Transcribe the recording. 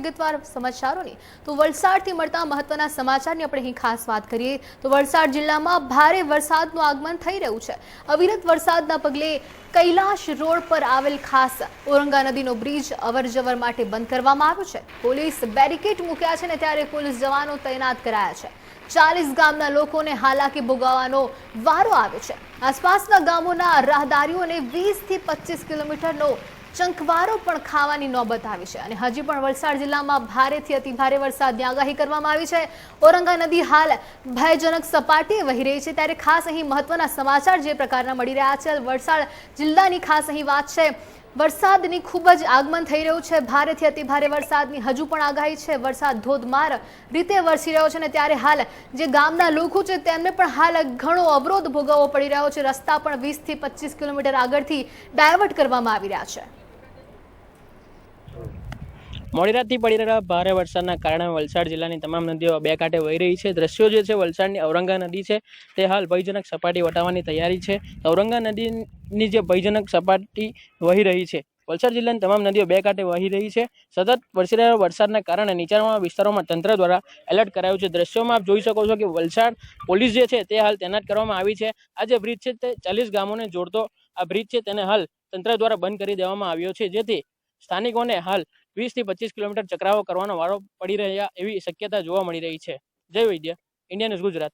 વિગતવાર સમાચારોની. તો વલસાડથી મળતા મહત્વના સમાચારની આપણે અહીં ખાસ વાત કરીએ. તો વલસાડ જિલ્લામાં ભારે વરસાદનું આગમન થઈ રહ્યું છે. અવિરત વરસાદના પગલે કૈલાશ રોડ પર આવેલ ખાસ ઓરંગા નદીનો બ્રિજ અવરજવર માટે બંધ કરવામાં આવ્યો છે. પોલીસ બેરિકેડ મૂક્યા છે ને ત્યારે પોલીસ જવાનો તૈનાત કરાયા છે. ચાલીસ ગામના લોકોને હાલાકી ભોગવવાનો વારો આવ્યો છે. આસપાસના ગામોના રાહદારીઓને વીસથી પચીસ કિલોમીટરનો ચંકવારો પણ ખાવાની નોબત આવી છે અને હજી પણ વલસાડ જિલ્લામાં ભારેથી અતિ ભારે વરસાદની આગાહી કરવામાં આવી છે. ઓરંગા નદી હાલ ભયજનક સપાટીએ વહી રહી છે. ત્યારે ખાસ અહીં મહત્વના સમાચાર જે પ્રકારના મળી રહ્યા છે, વલસાડ જિલ્લાની ખાસ અહીં વાત છે. વરસાદની ખૂબ જ આગમન થઈ રહ્યું છે. ભારેથી અતિ ભારે વરસાદની હજુ પણ આગાહી છે. વરસાદ ધોધમાર રીતે વરસી રહ્યો છે અને ત્યારે હાલ જે ગામના લોકો છે તેમને પણ હાલ ઘણો અવરોધ ભોગવવો પડી રહ્યો છે. રસ્તા પણ વીસથી પચીસ કિલોમીટર આગળથી ડાયવર્ટ કરવામાં આવી રહ્યા છે. મોડી રાતથી પડી રહેલા ભારે વરસાદના કારણે વલસાડ જિલ્લાની તમામ નદીઓ બે કાંઠે વહી રહી છે. દ્રશ્યો જે છે, વલસાડની ઔરંગા નદી છે. તે હાલ ભયજનક સપાટી વટાવવાની તૈયારી છે. ઔરંગા નદીની જે ભયજનક સપાટી વહી રહી છે, વલસાડ જિલ્લાની તમામ નદીઓ બે કાંઠે વહી રહી છે. સતત વરસી રહેલા વરસાદના કારણે નીચાણવાળા વિસ્તારોમાં તંત્ર દ્વારા એલર્ટ કરાયું છે. દ્રશ્યોમાં આપ જોઈ શકો છો કે વલસાડ પોલીસ જે છે, તે હાલ તૈનાત કરવામાં આવી છે. આ જે બ્રિજ છે, તે ચાલીસ ગામોને જોડતો આ બ્રિજ છે, તેને હાલ તંત્ર દ્વારા બંધ કરી દેવામાં આવ્યો છે. જેથી સ્થાનિકોને હાલ વીસથી પચીસ કિલોમીટર ચક્રાવો કરવાનો વારો પડી રહ્યા એવી શક્યતા જોવા મળી રહી છે. જય વૈદ્ય ઇન્ડિયા ન્યૂઝ ગુજરાત.